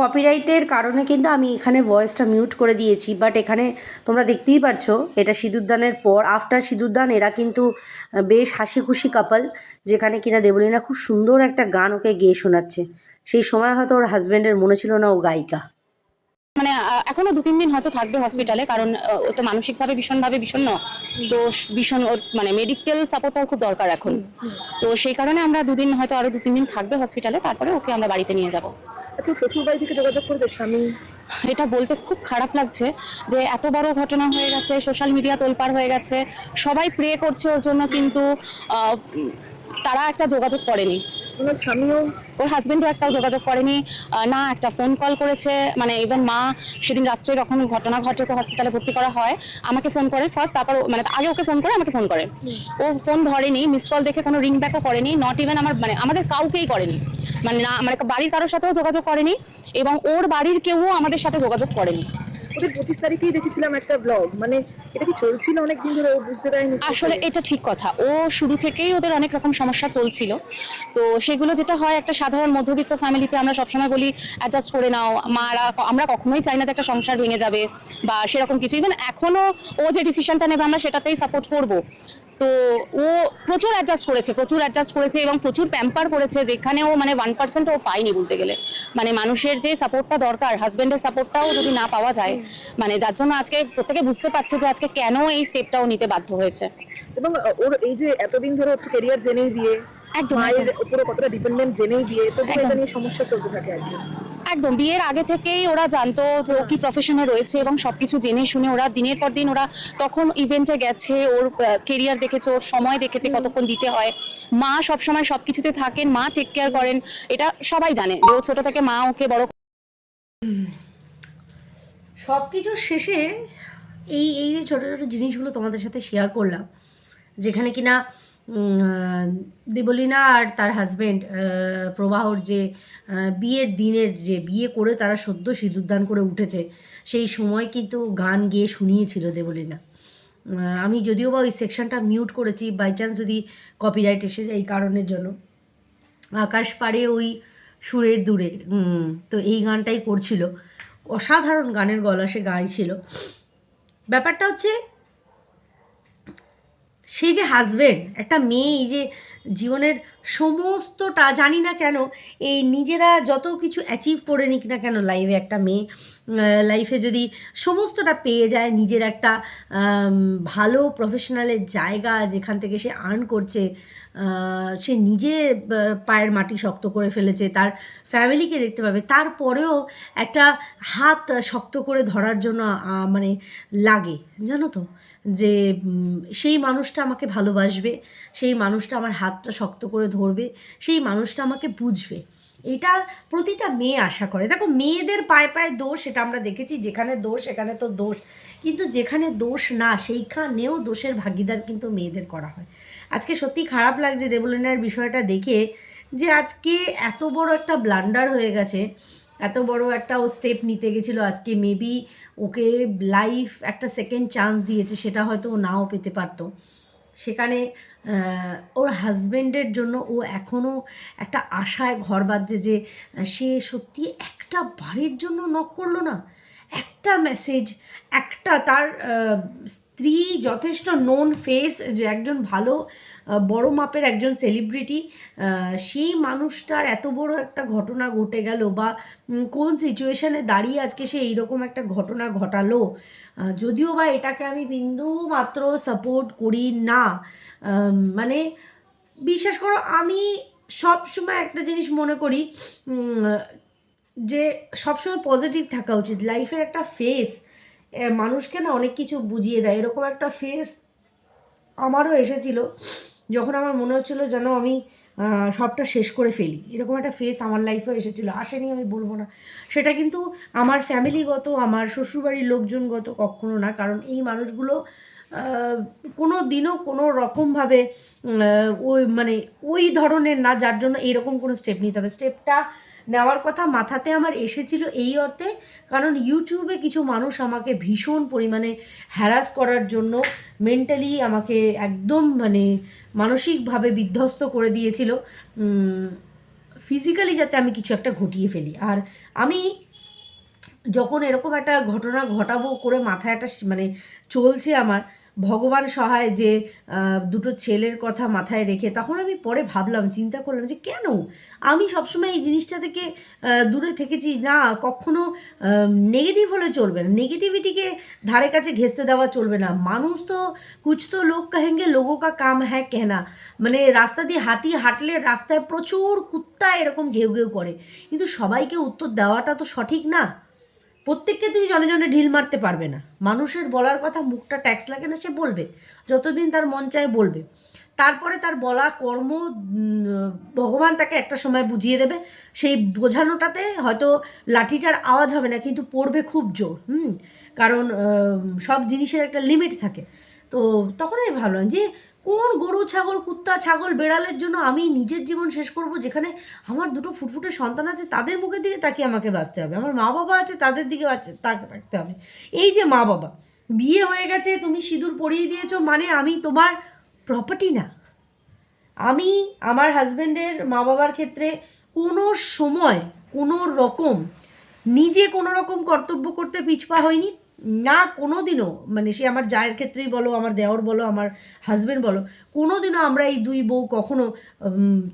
কপিরাইটের কারণে কিন্তু আমি এখানে ভয়েসটা মিউট করে দিয়েছি বাট এখানে তোমরা দেখতেই পারছ, এটা সিঁদুরদানের পর আফটার সিঁদুরদান এরা কিন্তু বেশ হাসি খুশি কাপল যেখানে কিনা দেবলীনা খুব সুন্দর একটা গান ওকে গেয়ে শোনাচ্ছে। সেই সময় হয়তো ওর হাজব্যান্ডের মনে ছিল না ও গায়িকা। মানে এখনও দু তিন দিন হয়তো থাকবে হসপিটালে কারণ ও তো মানসিকভাবে ভীষণভাবে বিষণ্ণ। তো ভীষণ ওর মানে মেডিকেল সাপোর্টটাও খুব দরকার এখন। তো সেই কারণে আমরা দুদিন হয়তো আরও দু তিন দিন থাকবে হসপিটালে তারপরে ওকে আমরা বাড়িতে নিয়ে যাব। আচ্ছা শ্বশুর বাড়ি থেকে যোগাযোগ করেছে স্বামী? এটা বলতে খুব খারাপ লাগছে যে এত বড় ঘটনা হয়ে গেছে সোশ্যাল মিডিয়া তোলপাড় হয়ে গেছে সবাই প্রে করছে ওর জন্য কিন্তু তারা একটা যোগাযোগ করেনি। ওনার স্বামীও? ওর হাজবেন্ডও একটা যোগাযোগ করেনি না একটা ফোন কল করেছে মানে ইভেন মা সেদিন রাত্রে যখন ঘটনা ঘটে ওকে হসপিটালে ভর্তি করা হয় আমাকে ফোন করে ফার্স্ট তারপর মানে আগে ওকে ফোন করে আমাকে ফোন করে। ও ফোন ধরেনি মিসড কল দেখে কোনো রিং ব্যাকও করেনি নট ইভেন আমার মানে আমাদের কাউকেই করেনি। মানে না মানে বাড়ির কারোর সাথেও যোগাযোগ করেনি এবং ওর বাড়ির কেউ আমাদের সাথে যোগাযোগ করেনি। ওদের পঁচিশ তারিখেই দেখেছিলাম একটা ব্লগ মানে এটা কি চলছিল অনেক দিন ধরে ও বুঝতে পারেনি আসলে এটা ঠিক কথা। ও শুরু থেকেই ওদের অনেক রকম সমস্যা চলছিল। তো সেগুলো যেটা হয় একটা সাধারণ মধ্যবিত্ত ফ্যামিলিতে আমরা সবসময় বলি অ্যাডজাস্ট করে নাও। মারা আমরা কখনোই চাই না যে একটা সংসার ভেঙে যাবে বা সেরকম কিছু। ইভেন এখনও ও যে ডিসিশনটা নেবে আমরা সেটাতেই সাপোর্ট করব। তো ও প্রচুর অ্যাডজাস্ট করেছে প্রচুর অ্যাডজাস্ট করেছে এবং প্রচুর প্যাম্পার করেছে যেখানে ও মানে ওয়ান পার্সেন্ট ও পায়নি বলতে গেলে। মানে মানুষের যে সাপোর্টটা দরকার হাজবেন্ডের সাপোর্টটাও যদি না পাওয়া যায় মানে যার জন্য আজকে প্রত্যেকে বুঝতে পারছে যে আজকে কেন এই স্টেপটাও নিতে বাধ্য হয়েছে। এবং ওর এই যে এতদিন ধরে ওর ক্যারিয়ার জেনেই বিয়ে একদম মায়ের। উপরে কতটা ডিপেন্ডেন্ট জেনেই বিয়ে তো এটা নিয়ে সমস্যা চলতে থাকে আর কি। একদম বিয়ের আগে থেকেই ওরা জানতো যে ও কি প্রফেশনে রয়েছে এবং সবকিছু জেনে শুনে ওরা দিনের পর দিন ওরা তখন ইভেন্টে গেছে ওর কেরিয়ার দেখেছে ওর সময় দেখেছে কতক্ষণ দিতে হয়। মা সবসময় সবকিছুতে থাকেন মা টেক কেয়ার করেন এটা সবাই জানে যে ও ছোট থেকে মা ওকে বড় সব কিছুর শেষে এই এই যে ছোটো ছোটো জিনিসগুলো তোমাদের সাথে শেয়ার করলাম, যেখানে কিনা দেবলীনা আর তার হাজব্যান্ড প্রবাহর যে বিয়ের দিনের যে, বিয়ে করে তারা সদ্য সিঁদুরদান করে উঠেছে, সেই সময় কিন্তু গান গেয়ে শুনিয়েছিল দেবলীনা। আমি যদিও বা ওই সেকশনটা মিউট করেছি বাই চান্স যদি কপিরাইট এসে যায় এই কারণের জন্য। আকাশ পাড়ে ওই সুরের দূরে তো এই গানটাই করছিল। অসাধারণ গানের গলা সে গাইছিল। ব্যাপারটা হচ্ছে সেই যে হাজবেন্ড একটা মেয়ে, এই যে জীবনের সমস্তটা, জানি না কেন, এই নিজেরা যত কিছু অ্যাচিভ করে নিক না কেন লাইফে একটা মেয়ে লাইফে যদি সমস্তটা পেয়ে যায়, নিজের একটা ভালো প্রফেশনালের জায়গা যেখান থেকে সে আর্ন করছে সে নিজে পায়ের মাটি শক্ত করে ফেলেছে, তার ফ্যামিলিকে দেখতে পাবে, তারপরেও একটা হাত শক্ত করে ধরার জন্য মানে লাগে, জানো তো? যে সেই মানুষটা আমাকে ভালোবাসবে, সেই মানুষটা আমার হাতটা শক্ত করে ধরবে, সেই মানুষটা আমাকে বুঝবে। এটা প্রতিটা মেয়ে আশা করে। দেখো, মেয়েদের পায়ে পায়ে দোষ এটা আমরা দেখেছি, যেখানে দোষ, সেখানে তো দোষ। কিন্তু যেখানে দোষ না, সেইখানেও দোষের ভাগিদার কিন্তু মেয়েদের করা হয়। আজকে সত্যি খারাপ লাগছে দেবলীনার বিষয়টা দেখে যে, আজকে এত বড় একটা ব্লান্ডার হয়ে গেছে এত বড় একটা ও স্টেপ নিতে গেছিল আজকে মেবি ওকে লাইফ একটা সেকেন্ড চান্স দিয়েছে, সেটা হয়তো ও নাও পেতে পারতো। সেখানে ওর হাজব্যান্ডের জন্য ও এখনও একটা আশায় ঘর বাঁধছে যে সে সত্যি একটা বাড়ির জন্য নক করল না? একটা মেসেজ একটা তার স্ত্রী যথেষ্ট নোন ফেস যে একজন ভালো বড় মাপের একজন সেলিব্রিটি সেই মানুষটার এত বড় একটা ঘটনা ঘটে গেল বা কোন সিচুয়েশানে দাঁড়িয়ে আজকে সে এইরকম একটা ঘটনা ঘটালো? যদিও বা এটাকে আমি বিন্দু মাত্র সাপোর্ট করি না। মানে বিশ্বাস করো, আমি সব সময় একটা জিনিস মনে করি যে সবসময় পজিটিভ থাকা উচিত। লাইফের একটা ফেস মানুষকে না অনেক কিছু বুঝিয়ে দেয়। এরকম একটা ফেস আমারও এসেছিল, যখন আমার মনে হচ্ছিল যেন আমি সবটা শেষ করে ফেলি। এরকম একটা ফেস আমার লাইফেও এসেছিল। আসেনি আমি বলব না। সেটা কিন্তু আমার ফ্যামিলিগত আমার শ্বশুরবাড়ির লোকজনগত কখনো না। কারণ এই মানুষগুলো কোনো দিনও কোনো রকমভাবে ওই মানে ওই ধরনের না, যার জন্য এইরকম কোনো স্টেপ নিতে হবে। স্টেপটা নেওয়ার কথা মাথাতে আমার এসেছিল এই অর্থে, কারণ ইউটিউবে কিছু মানুষ আমাকে ভীষণ পরিমাণে হ্যারাস করার জন্য মেন্টালি আমাকে একদম মানে মানসিকভাবে বিধ্বস্ত করে দিয়েছিল। ফিজিক্যালি যাতে আমি কিছু একটা ঘটিয়ে ফেলি। আর আমি যখন এরকম একটা ঘটনা ঘটাবো, করে মাথায় একটা মানে চলছে আমার ভগবান সহায় যে দুটো ছেলের কথা মাথায় রেখে তখন আমি পরে ভাবলাম, চিন্তা করলাম যে কেন? আমি সবসময় এই জিনিসটা থেকে দূরে থেকেছি। না, কখনো নেগেটিভ হলে চলবে না। নেগেটিভিটিকে ধারে কাছে ঘেঁচতে দেওয়া চলবে না। মানুষ তো কুছ তো লোক কাহেঙ্গে, লোগো কা কাম হ্যাঁ কেনা মানে রাস্তা দিয়ে হাতি হাঁটলে রাস্তায় প্রচুর কুত্তা এরকম ঘেউ ঘেউ করে। কিন্তু সবাইকে উত্তর দেওয়াটা তো সঠিক না। প্রত্যেককে তুমি জনে জনে ঢিল মারতে পারবে না। মানুষের বলার কথা মুখটা ট্যাক্স লাগে না, সে বলবে। যতদিন তার মন চায় বলবে। তারপরে তার বলা কর্ম ভগবান তাকে একটা সময় বুঝিয়ে দেবে। সেই বোঝানোটাতে হয়তো লাঠিটার আওয়াজ হবে না, কিন্তু পড়বে খুব জোর, হুম? কারণ সব জিনিসের একটা লিমিট থাকে। তো তখন আমি ভাবলাম যে কোন গরু, ছাগল, কুত্তা, ছাগল বেড়ালের জন্য আমি নিজের জীবন শেষ করব যেখানে আমার দুটো ফুটফুটে সন্তান আছে, তাদের মুখের দিকে তাকিয়ে আমাকে বাঁচতে হবে। আমার মা বাবা আছে, তাদের দিকে বাঁচতে, তাক- থাকতে হবে। এই যে মা বাবা বিয়ে হয়ে গেছে, তুমি সিঁদুর পরিয়ে দিয়েছ মানে আমি তোমার প্রপার্টি না। আমি আমার হাজব্যান্ডের মা বাবার ক্ষেত্রে কোনো সময় কোনো রকম, নিজে কোনো রকম কর্তব্য করতে পিছপা হয়নি না কোনো দিনও মানে সে আমার জায়ের ক্ষেত্রেই বলো, আমার দেওর বলো, আমার হাজব্যান্ড বলো কোনো দিনও আমরা এই দুই বউ কখনো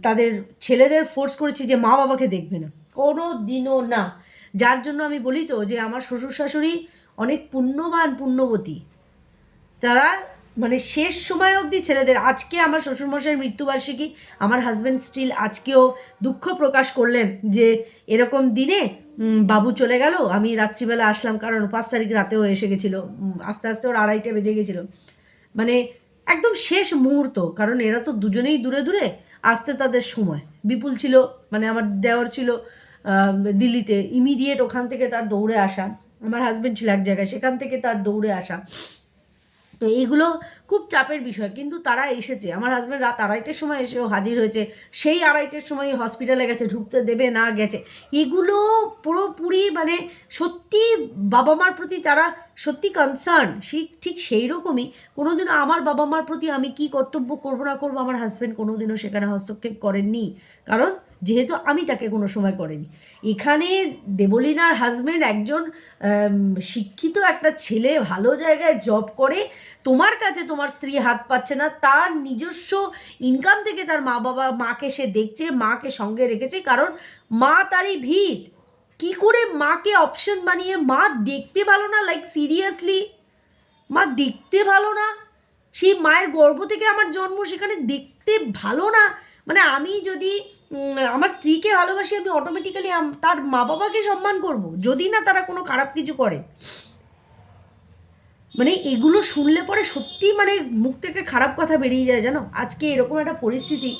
তাদের ছেলেদের ফোর্স করেছি যে মা বাবাকে দেখবে না। কোনো দিনও না। যার জন্য আমি বলি তো যে আমার শ্বশুর শাশুড়ি অনেক পুণ্যবান পুণ্যবতী। তারা মানে শেষ সময় অবধি ছেলেদের, আজকে আমার শ্বশুরমশাইয়ের মৃত্যুবার্ষিকী, আমার হাজব্যান্ড স্টিল আজকেও দুঃখ প্রকাশ করলেন যে এরকম দিনে বাবু চলে গেল, আমি রাত্রিবেলা আসলাম কারণ পাঁচ তারিখ রাতেও এসে গেছিল আস্তে আস্তে ওর আড়াইটা বেজে গেছিল। মানে একদম শেষ মুহূর্ত, কারণ এরা তো দুজনেই দূরে দূরে, আসতে তাদের সময়। বিপুল ছিল মানে আমার দেওয়ার ছিল দিল্লিতে ইমিডিয়েট ওখান থেকে তার দৌড়ে আসা। আমার হাজব্যান্ড ছিল এক জায়গায়, সেখান থেকে তার দৌড়ে আসা। তো এইগুলো খুব চাপের বিষয়। কিন্তু তারা এসেছে। আমার হাজব্যান্ড রাত আড়াইটের সময় এসেও হাজির হয়েছে। সেই আড়াইটের সময় হসপিটালে গেছে, ঢুকতে দেবে না গেছে। এগুলো পুরোপুরি মানে সত্যি বাবা মার প্রতি তারা সত্যি কনসার্ন সেই ঠিক সেই রকমই কোনোদিনও আমার বাবা মার প্রতি আমি কি কর্তব্য করব না করব, আমার হাজব্যান্ড কোনোদিনও সেখানে হস্তক্ষেপ করেননি। কারণ যেহেতু আমি তাকে কোনো সময় করিনি। এখানে দেবলীনার হাজব্যান্ড একজন শিক্ষিত একটা ছেলে, ভালো জায়গায় জব করে, তোমার কাছে তোমার স্ত্রী হাত পাচ্ছে না, তার নিজস্ব ইনকাম থেকে তার মা বাবা মাকে সে দেখছে, মাকে সঙ্গে রেখেছে, কারণ মা তারই ভিড় কি করে মাকে অপশন বানিয়ে, মা দেখতে ভালো না লাইক সিরিয়াসলি মা দেখতে ভালো না। সেই মায়ের গর্ভ থেকে আমার জন্ম, সেখানে দেখতে ভালো না। মানে আমি যদি আমার স্ত্রীকে ভালোবাসি, আমি অটোমেটিক্যালি তার মা বাবাকে সম্মান করব। যদি না তারা কোনো খারাপ কিছু করে। মানে এগুলো শুনলে পরে সত্যি মানে মুখ থেকে খারাপ কথা বেরিয়ে যায়, জানো? আজকে এরকম একটা পরিস্থিতি।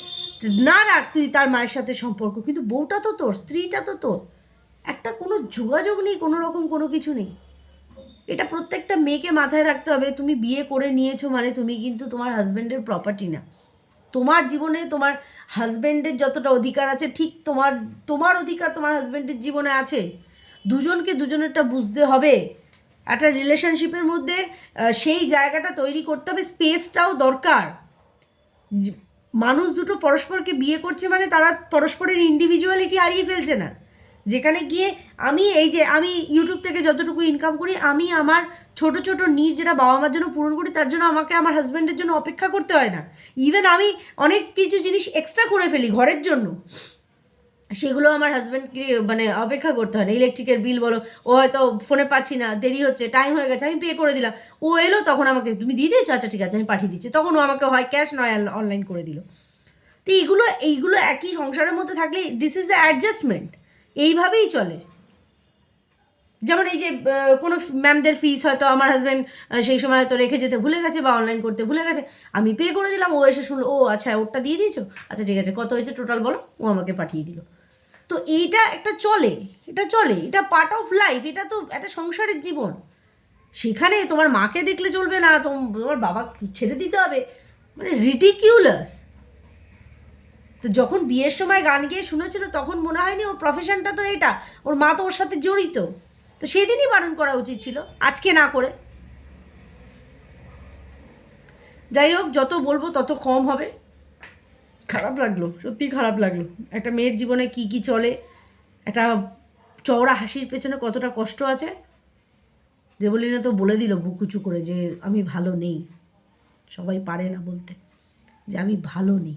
না রাখ তুই তার মায়ের সাথে সম্পর্ক, কিন্তু বউটা তো তোর, স্ত্রীটা তো তোর। একটা কোনো যোগাযোগ নেই, কোনো রকম কোনো কিছু নেই। এটা প্রত্যেকটা মেয়েকে মাথায় রাখতে হবে, তুমি বিয়ে করে নিয়েছো মানে তুমি কিন্তু তোমার হাজব্যান্ডের প্রপার্টি না। তোমার জীবনে তোমার হাজব্যান্ডের যতটা অধিকার আছে, ঠিক তোমার তোমার অধিকার তোমার হাজব্যান্ডের জীবনে আছে। দুজনকে দুজনেরটা বুঝতে হবে। একটা রিলেশনশিপের মধ্যে সেই জায়গাটা তৈরি করতে হবে স্পেসটাও দরকার। মানুষ দুটো পরস্পরকে বিয়ে করছে মানে তারা পরস্পরের ইন্ডিভিজুয়ালিটি হারিয়ে ফেলছে না। যেখানে গিয়ে আমি এই যে, আমি ইউটিউব থেকে যতটুকু ইনকাম করি, আমি আমার ছোট ছোট নিড যেটা বাবা মার জন্য পূরণ করি, তার জন্য আমাকে আমার হাজব্যান্ডের জন্য অপেক্ষা করতে হয় না। ইভেন আমি অনেক কিছু জিনিস এক্সট্রা করে ফেলি ঘরের জন্য। সেগুলো আমার হাজব্যান্ডকে মানে অপেক্ষা করতে হয় না। ইলেকট্রিকের বিল বলো, ও হয়তো ফোনে পাচ্ছি না, দেরি হচ্ছে টাইম হয়ে গেছে, আমি পে করে দিলাম। ও এলো, তখন আমাকে, তুমি দিয়ে দিয়েছ? আচ্ছা ঠিক আছে, আমি পাঠিয়ে দিচ্ছি। তখন ও আমাকে হয় ক্যাশ নয় অনলাইন করে দিল। তো এইগুলো এইগুলো একই সংসারের মধ্যে থাকলে দিস ইজ দ্য অ্যাডজাস্টমেন্ট এইভাবেই চলে। যেমন এই যে কোনো ম্যামদের ফিস হয়তো আমার হাজব্যান্ড সেই সময় হয়তো রেখে যেতে ভুলে গেছে বা অনলাইন করতে ভুলে গেছে। আমি পে করে দিলাম, ও এসে শুনলো, ও আচ্ছা ওরটা দিয়ে দিয়েছ? আচ্ছা ঠিক আছে, কত হয়েছে টোটাল বলো? ও আমাকে পাঠিয়ে দিল। তো এইটা একটা চলে, এটা চলে, এটা পার্ট অফ লাইফ এটা তো একটা সংসারের জীবন। সেখানে তোমার মাকে দেখলে চলবে না তোম- তোমার বাবা ছেড়ে দিতে হবে। মানে রিটিকিউলাস তো যখন বিয়ের সময় গান গেয়ে শুনেছিল, তখন মনে হয়নি ওর প্রফেশনটা তো এটা। ওর মা তো ওর সাথে জড়িত। তো সেদিনই বারণ করা উচিত ছিল, আজকে না করে। যাই হোক, যত বলব তত কম হবে। খারাপ লাগল সত্যি খারাপ লাগল। একটা মেয়ের জীবনে কি কি চলে, একটা চওড়া হাসির পেছনে কতটা কষ্ট আছে, দেবলীনা তো বলে দিল বুকুচু করে যে, আমি ভালো নেই। সবাই পারে না বলতে, যে, আমি ভালো নেই।